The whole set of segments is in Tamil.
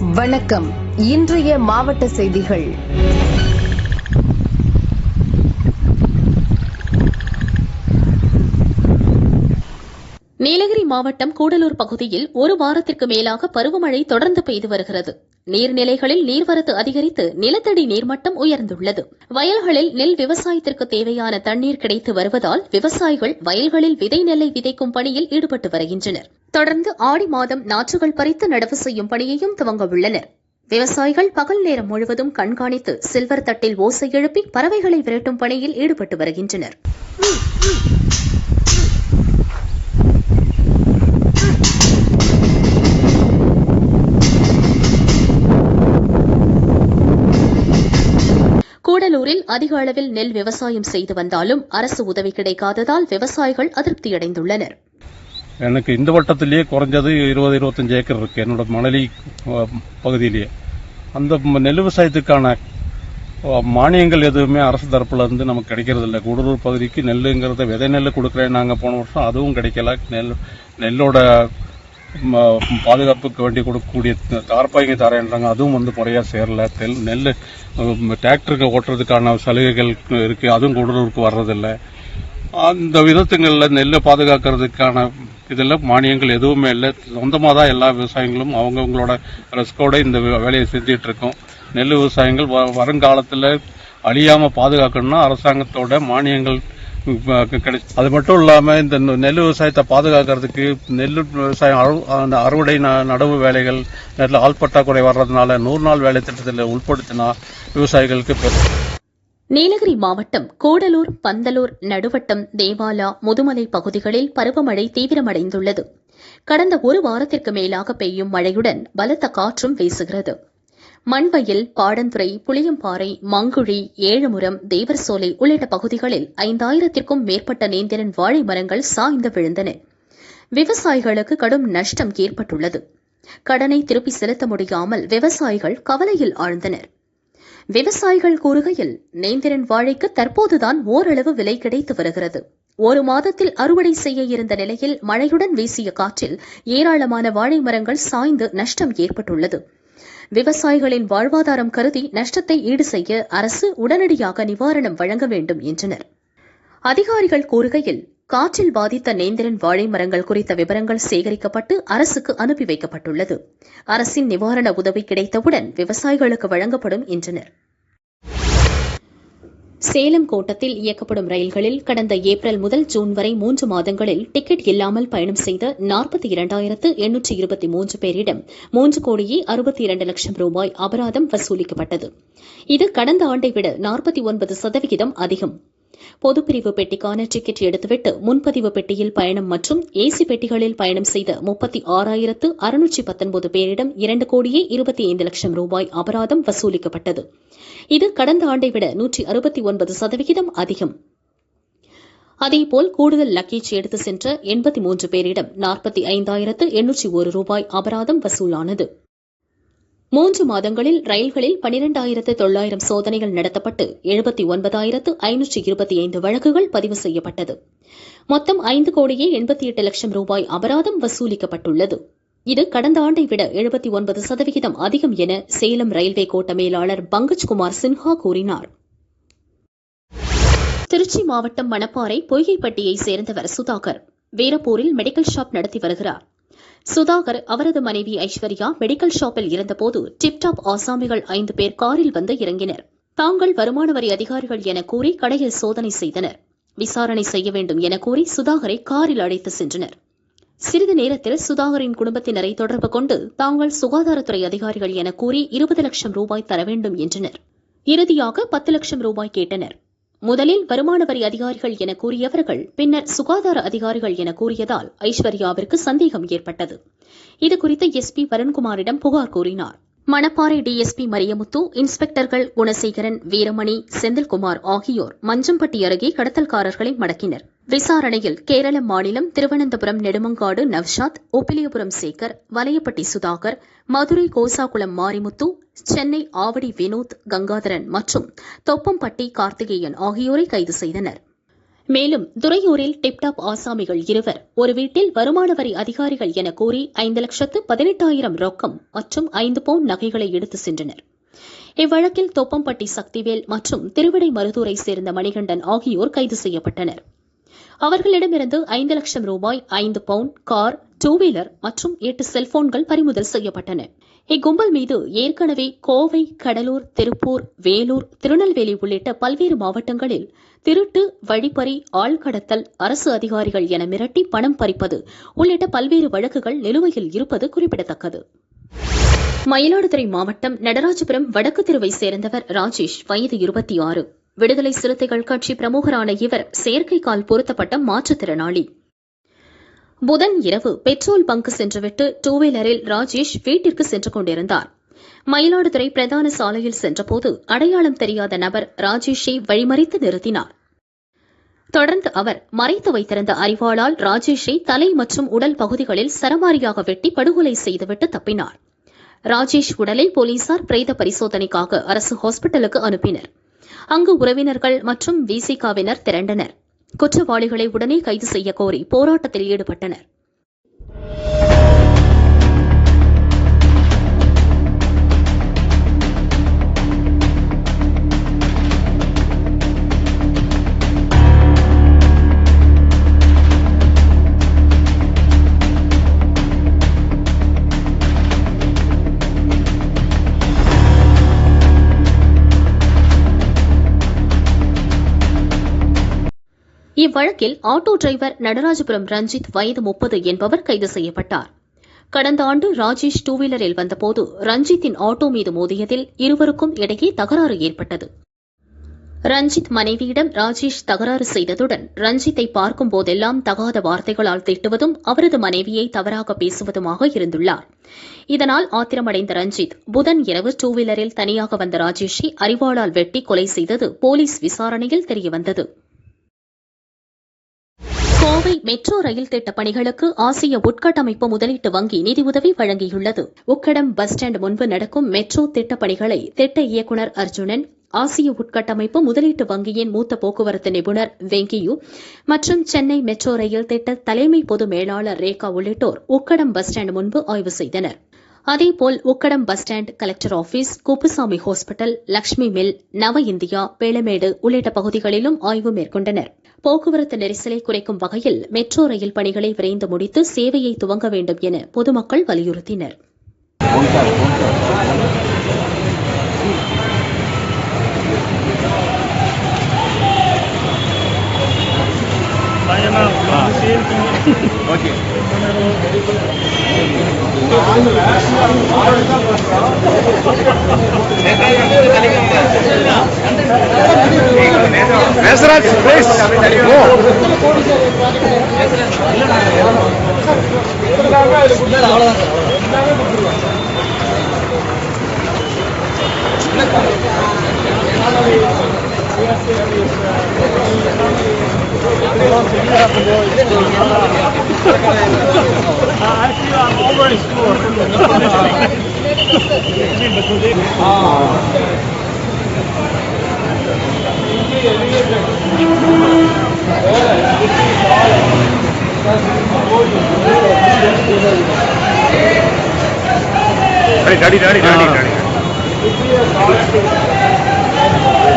வணக்கம். இன்றைய மாவட்ட செய்திகள். நீலகிரி மாவட்டம் கூடலூர் பகுதியில் ஒரு வாரத்திற்கு மேலாக பருவமழை தொடர்ந்து பெய்து வருகிறது. நீர்நிலைகளில் நீர்வரத்து அதிகரித்து நிலத்தடி நீர்மட்டம் உயர்ந்துள்ளது. வயல்களில் நெல் விவசாயத்திற்கு தேவையான தண்ணீர் கிடைத்து வருவதால் விவசாயிகள் வயல்களில் விதை நெல்லை விதைக்கும் பணியில் ஈடுபட்டு வருகின்றனர். தொடர்ந்து ஆடி மாதம் நாற்றுகள் பறித்து நடவு செய்யும் பணியையும் துவங்க உள்ளனர். விவசாயிகள் பகல் நேரம் முழுவதும் கண்காணித்து சில்வர் தட்டில் ஓசை எழுப்பி பறவைகளை விரட்டும் பணியில் ஈடுபட்டு வருகின்றனர். கூடலூரில் அதிக அளவில் நெல் விவசாயம் செய்து வந்தாலும் அரசு உதவி கிடைக்காததால் விவசாயிகள் அதிருப்தியடைந்துள்ளனர். எனக்கு இந்த வட்டத்திலேயே குறைஞ்சது இருபது இருபத்தஞ்சு ஏக்கர் இருக்குது என்னோட மணலி பகுதியிலேயே. அந்த நெல் விவசாயத்துக்கான மானியங்கள் எதுவுமே அரசு தரப்புல இருந்து நமக்கு கிடைக்கிறது இல்லை கூடலூர் பகுதிக்கு நெல்லுங்கிறத விதை நெல் கொடுக்குறேன் நாங்கள் போன வருஷம் அதுவும் கிடைக்கல. நெல் நெல்லோட பாதுகாப்புக்கு வேண்டி கொடுக்கக்கூடிய தார்பாய்ங்க தரேன்றாங்க அதுவும் வந்து முறையாக சேரல. தெல் நெல் டிராக்டருக்கு ஓட்டுறதுக்கான சலுகைகள் இருக்குது அதுவும் கூடலூருக்கு வர்றதில்லை. அந்த விதத்துங்களில் நெல்லை பாதுகாக்கிறதுக்கான இதில் மானியங்கள் எதுவுமே இல்லை. சொந்தமாக தான் எல்லா விவசாயிகளும் அவங்கவுங்களோட ரிஸ்கோடு இந்த வேலையை செஞ்சிகிட்ருக்கோம் நெல் விவசாயிகள் வ- வருங்காலத்தில் அழியாமல் பாதுகாக்கணும்னா அரசாங்கத்தோட மானியங்கள் கிடைச்சி அது மட்டும் இல்லாமல் இந்த நெ- நெல் விவசாயத்தை பாதுகாக்கிறதுக்கு நெல் விவசாயம் அறு- அந்த அறுவடை ந- நடவு வேலைகள் நெல் ஆள் பற்றாக்குறை வர்றதுனால நூறு நாள் வேலை திட்டத்தில் உட்படுத்தினா விவசாயிகளுக்கு பெரும் நீலகிரி மாவட்டம் கூடலூர் பந்தலூர் நடுவட்டம் தேவாலா முதுமலை பகுதிகளில் பருவமழை தீவிரமடைந்துள்ளது. கடந்த ஒரு வாரத்திற்கு மேலாக பெய்யும் மழையுடன் பலத்த காற்றும் வீசுகிறது. மண்வயல் பாடந்துறை புளியம்பாறை மங்குழி ஏழுமுரம் தேவர்சோலை உள்ளிட்ட பகுதிகளில் ஐந்தாயிரத்திற்கும் மேற்பட்ட நேந்திரன் வாழை மரங்கள் சாய்ந்து விழுந்தன. விவசாயிகளுக்கு கடும் நஷ்டம் ஏற்பட்டுள்ளது. கடனை திருப்பி செலுத்த முடியாமல் விவசாயிகள் கவலையில் ஆழ்ந்தனர். விவசாயிகள் கூறுகையில் நேந்திரன் வாழைக்கு தற்போதுதான் ஓரளவு விலை கிடைத்து வருகிறது. ஒரு மாதத்தில் அறுவடை செய்ய இருந்த நிலையில் மழையுடன் வீசிய காற்றில் ஏராளமான வாழை மரங்கள் சாய்ந்து நஷ்டம் ஏற்பட்டுள்ளது. விவசாயிகளின் வாழ்வாதாரம் கருதி நஷ்டத்தை ஈடு செய்ய அரசு உடனடியாக நிவாரணம் வழங்க வேண்டும் என்றனர். அதிகாரிகள் கூறுகையில் காற்றில் பாதித்த நேந்திரன் வாழை மரங்கள் குறித்த விவரங்கள் சேகரிக்கப்பட்டு அரசுக்கு அனுப்பி வைக்கப்பட்டுள்ளது. அரசின் நிவாரண உதவி கிடைத்தவுடன் விவசாயிகளுக்கு வழங்கப்படும் என்றனர். சேலம் கோட்டத்தில் இயக்கப்படும் ரயில்களில் கடந்த ஏப்ரல் முதல் ஜூன் வரை மூன்று மாதங்களில் டிக்கெட் இல்லாமல் பயணம் செய்த நாற்பத்தி இரண்டாயிரத்து எண்ணூற்று இருபத்தி மூன்று பேரிடம் மூன்று கோடியே அறுபத்தி இரண்டு லட்சம் ரூபாய் அபராதம் வசூலிக்கப்பட்டது. இது கடந்த ஆண்டை விட நாற்பத்தி ஒன்பது சதவிகிதம் அதிகம். பொதுப்பிரிவு பெட்டிக்கான டிக்கெட் எடுத்துவிட்டு முன்பதிவு பெட்டியில் பயணம் மற்றும் ஏசி பெட்டிகளில் பயணம் செய்த முப்பத்தி ஆறாயிரத்து அறுநூற்றி பத்தொன்பது பேரிடம் இரண்டு கோடியே இருபத்தி ஐந்து லட்சம் ரூபாய் அபராதம் வசூலிக்கப்பட்டது. இது கடந்த ஆண்டை விட நூற்றி அறுபத்தி ஒன்பது சதவிகிதம் அதிகம். அதேபோல் கூடுதல் லக்கேஜ் எடுத்து சென்ற எண்பத்தி மூன்று பேரிடம் நாற்பத்தி ஐந்தாயிரத்து எண்ணூற்றி ஒரு ரூபாய் அபராதம் வசூலானது. மூன்று மாதங்களில் ரயில்களில் பனிரெண்டாயிரத்து தொள்ளாயிரம் சோதனைகள் நடத்தப்பட்டு எழுபத்தி ஒன்பதாயிரத்து ஐநூற்றி இருபத்தி ஐந்து வழக்குகள் பதிவு செய்யப்பட்டது. மொத்தம் ஐந்து கோடியே எண்பத்தி எட்டு லட்சம் ரூபாய் அபராதம் வசூலிக்கப்பட்டுள்ளது. இது கடந்த ஆண்டை விட எழுபத்தி ஒன்பது சதவிகிதம் அதிகம் என சேலம் ரயில்வே கோட்ட மேலாளர் பங்கஜ்குமார் சின்ஹா கூறினார். திருச்சி மாவட்டம் மணப்பாறை பொய்கைப்பட்டியை சேர்ந்தவர் சுதாகர். வீரப்பூரில் மெடிக்கல் ஷாப் நடத்தி வருகிறார். சுதாகர் அவரது மனைவி ஐஸ்வர்யா மெடிக்கல் ஷாப்பில் இருந்தபோது டிப்டாப் ஆசாமிகள் ஐந்து பேர் காரில் வந்து இறங்கினர். தாங்கள் வருமான வரி அதிகாரிகள் என கூறி கடையில் சோதனை செய்தனர். விசாரணை செய்ய வேண்டும் என கூறி சுதாகரை காரில் அழைத்து சென்றனர். சிறிது நேரத்தில் சுதாகரின் குடும்பத்தினரை தொடர்பு கொண்டு தாங்கள் சுகாதாரத்துறை அதிகாரிகள் என கூறி இருபது லட்சம் ரூபாய் தர வேண்டும் என்றனர். இறுதியாக பத்து லட்சம் ரூபாய் கேட்டனர். முதலில் வருமான வரி அதிகாரிகள் என கூறியவர்கள் பின்னர் சுகாதார அதிகாரிகள் என கூறியதால் ஐஸ்வர்யாவிற்கு சந்தேகம் ஏற்பட்டது. இதுகுறித்து எஸ்பி வருண்குமாரிடம் புகார் கூறினார். மணப்பாறை டிஎஸ்பி மரியமுத்து இன்ஸ்பெக்டர்கள் குணசேகரன் வீரமணி செந்தில்குமார் ஆகியோர் மஞ்சம்பட்டி அருகே கடத்தல்காரர்களை மடக்கினர். விசாரணையில் கேரள மாநிலம் திருவனந்தபுரம் நெடுமங்காடு நவ்ஷாத் ஒப்பிலியபுரம் சேகர் வலையப்பட்டி சுதாகர் மதுரை கோசாகுளம் மாரிமுத்து சென்னை ஆவடி வினோத் கங்காதரன் மற்றும் தொப்பம்பட்டி கார்த்திகேயன் ஆகியோரை கைது செய்தனர். மேலும் துறையூரில் டிப்டாப் ஆசாமிகள் இருவர் ஒரு வீட்டில் வருமான வரி அதிகாரிகள் என கூறி ஐந்து லட்சத்து பதினெட்டாயிரம் ரொக்கம் மற்றும் ஐந்து பவுன் நகைகளை எடுத்து சென்றனர். இவ்வழக்கில் தொப்பம்பட்டி சக்திவேல் மற்றும் திருவிடை மருதூரை சேர்ந்த மணிகண்டன் ஆகியோர் கைது செய்யப்பட்டனர். அவர்களிடமிருந்து ஐந்து லட்சம் ரூபாய் ஐந்து பவுண்ட் கார் டூ வீலர் மற்றும் எட்டு செல்போன்கள் பறிமுதல் செய்யப்பட்டன. இக்கும்பல் மீது ஏற்கனவே கோவை கடலூர் திருப்பூர் வேலூர் திருநெல்வேலி உள்ளிட்ட பல்வேறு மாவட்டங்களில் திருட்டு வழிப்பறி ஆள்கடத்தல் அரசு அதிகாரிகள் என மிரட்டி பணம் பறிப்பது உள்ளிட்ட பல்வேறு வழக்குகள் நிலுவையில் இருப்பது குறிப்பிடத்தக்கது. மயிலாடுதுறை மாவட்டம் நடராஜபுரம் வடக்கு தெருவை சேர்ந்தவர் ராஜேஷ் வயது இருபத்தி ஆறு. விடுதலை சிறுத்தைகள் கட்சி பிரமுகரான இவர் செயற்கைக்கால் பொருத்தப்பட்ட மாற்றுத்திறனாளி. புதன் இரவு பெட்ரோல் பங்க் சென்றுவிட்டு டூ வீலரில் ராஜேஷ் வீட்டிற்கு சென்று கொண்டிருந்தார். மயிலாடுதுறை பிரதான சாலையில் சென்றபோது அடையாளம் தெரியாத நபர் ராஜேஷை வழிமறித்து நிறுத்தினார். தொடர்ந்து அவர் மறைத்து வைத்திருந்த அறிவாளால் ராஜேஷை தலை மற்றும் உடல் பகுதிகளில் சரமாரியாக வெட்டி படுகொலை செய்துவிட்டு தப்பினார். ராஜேஷ் உடலை போலீசார் பிரேத பரிசோதனைக்காக அரசு ஹாஸ்பிட்டலுக்கு அனுப்பினர். அங்கு உறவினர்கள் மற்றும் விசிகாவினர் திரண்டனர். குற்றவாளிகளை உடனே கைது செய்ய கோரி போராட்டத்தில் ஈடுபட்டனர். இவ்வழக்கில் ஆட்டோ டிரைவர் நடராஜபுரம் ரஞ்சித் வயது முப்பது என்பவர் கைது செய்யப்பட்டார். கடந்த ஆண்டு ராஜேஷ் டூ வீலரில் வந்தபோது ரஞ்சித்தின் ஆட்டோ மீது மோதியதில் இருவருக்கும் இடையே தகராறு ஏற்பட்டது. ரஞ்சித் மனைவியிடம் ராஜேஷ் தகராறு செய்ததுடன் ரஞ்சித்தை பார்க்கும் போதெல்லாம் தகாத வார்த்தைகளால் திட்டுவதும் அவரது மனைவியை தவறாக பேசுவதுமாக இருந்துள்ளார். இதனால் ஆத்திரமடைந்த ரஞ்சித் புதன் இரவு டூ வீலரில் தனியாக வந்த ராஜேஷை அறிவாளால் வெட்டி கொலை செய்தது போலீஸ் விசாரணையில் தெரியவந்தது. கோவை மெட்ரோ ரயில் திட்ட பணிகளுக்கு ஆசிய உட்கட்டமைப்பு முதலீட்டு வங்கி நிதியுதவி வழங்கியுள்ளது. உக்கடம் பஸ் ஸ்டாண்ட் முன்பு நடக்கும் மெட்ரோ திட்டப் பணிகளை திட்ட இயக்குநர் அர்ஜுனன் ஆசிய உட்கட்டமைப்பு முதலீட்டு வங்கியின் மூத்த போக்குவரத்து நிபுணர் வெங்கியு மற்றும் சென்னை மெட்ரோ ரயில் திட்ட தலைமை பொது மேலாளர் ரேகா உள்ளிட்டோர் உக்கடம் பஸ் ஸ்டாண்ட் முன்பு ஆய்வு செய்தனர். அதேபோல் Ukkadam bus stand collector office Kuppusamy hospital Lakshmi mill Nava India Peelamedu உள்ளிட்ட பகுதிகளிலும் ஆய்வு மேற்கொண்டனர். போக்குவரத்து நெரிசலை குறைக்கும் வகையில் மெட்ரோ ரயில் பணிகளை விரைந்து முடித்து சேவையை துவங்க வேண்டும் என பொதுமக்கள் வலியுறுத்தினர். Mesraj, please. Thank you. ಗಾಡಿ ಗಾಡಿ ಗಾಡಿ ಗಾಡಿ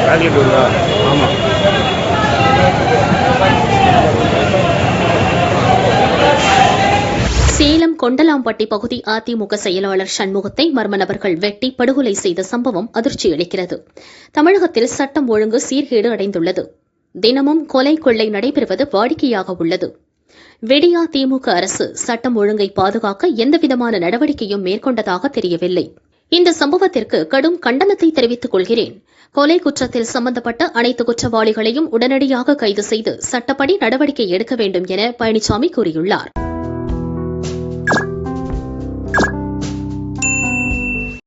ಆಗಲಿ ಆಮಾಂ சேலம் கொண்டலாம்பட்டி பகுதி அதிமுக செயலாளர் சண்முகத்தை மர்ம நபர்கள் வெட்டி படுகொலை செய்த சம்பவம் அதிர்ச்சி அளிக்கிறது. தமிழகத்தில் சட்டம் ஒழுங்கு சீர்கேடு அடைந்துள்ளது. தினமும் கொலை கொள்ளை நடைபெறுவது வாடிக்கையாக உள்ளது. வெடியா திமுக அரசு சட்டம் ஒழுங்கை பாதுகாக்க எந்தவிதமான நடவடிக்கையும் மேற்கொண்டதாக தெரியவில்லை. இந்த சம்பவத்திற்கு கடும் கண்டனத்தை தெரிவித்துக் கொள்கிறேன். கொலை குற்றத்தில் சம்பந்தப்பட்ட அனைத்து குற்றவாளிகளையும் உடனடியாக கைது செய்து சட்டப்படி நடவடிக்கை எடுக்க வேண்டும் என பழனிசாமி கூறியுள்ளார்.